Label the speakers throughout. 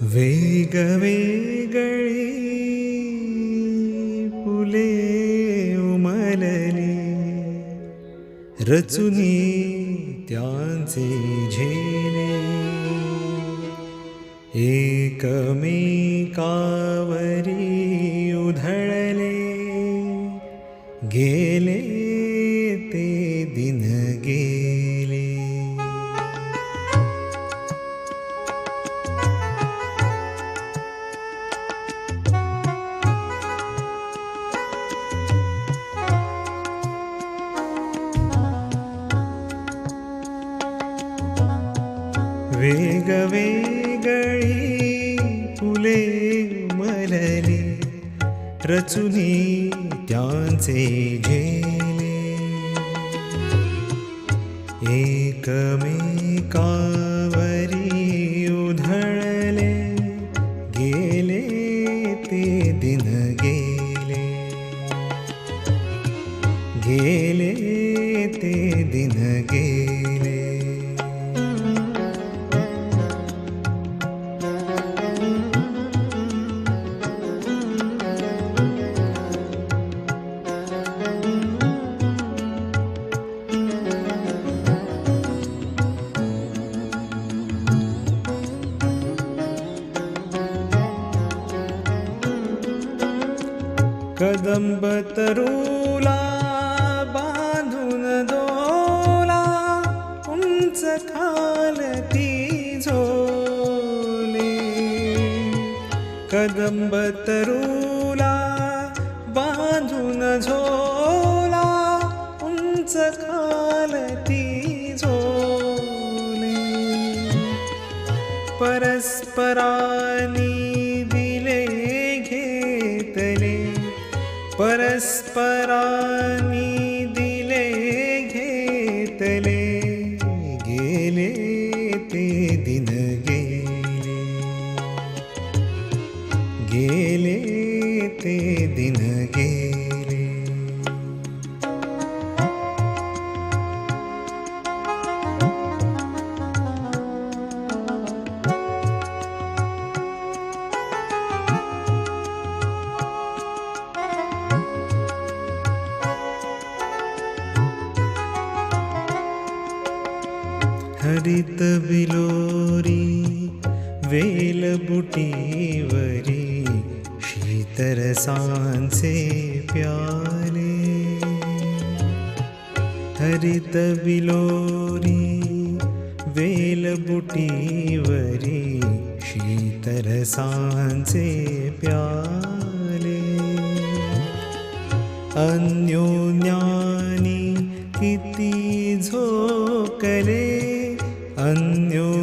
Speaker 1: वेगवेगळी फुले उमलली. रचुनी त्यांचे झेले. एकमेकावरी उधळले. गेले वेगवेगळी फुले उमलली रचुनी त्यांचे झेले एकमेकावरी उधळले कदंब तरुला बांधून दोला उंच खालती झोले. कदंब तरुला बांधून झोला उंच खालती झोले. परस्परानी परस्परानी दिले घेतले गेले ते दिन गेले. गेले ते दिन गेले. हरित बिलोरी वेलबुटीवरी शीतरसांचे प्याले हरित बिलोरी वेलबुटीवरी शीतरसांचे प्याले अन्योन्यानी किती झोकले अन्योन्यानी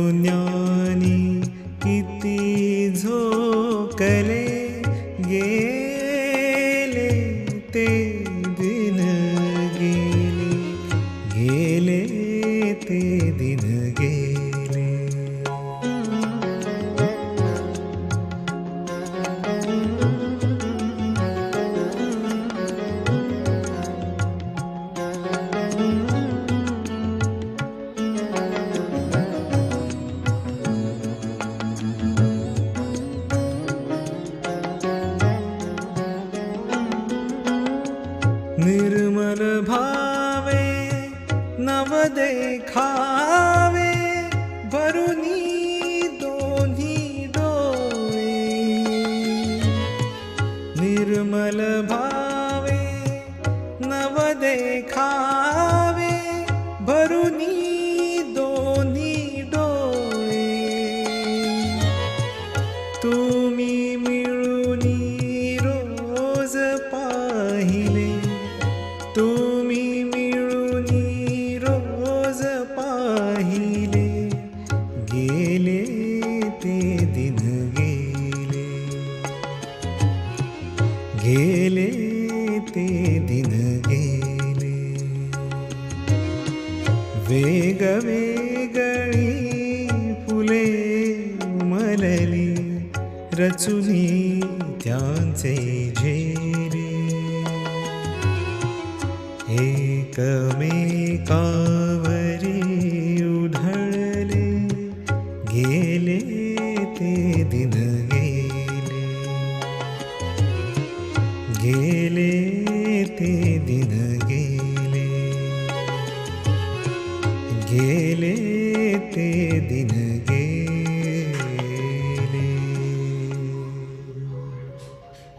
Speaker 1: निर्मल भावे नव वेग वेगळी फुले उमलली रचुनी त्यांचे झेरे एकमेकावरी उधळले गेले ते दिन गेले. गेले ते दिन झेले ते दिन.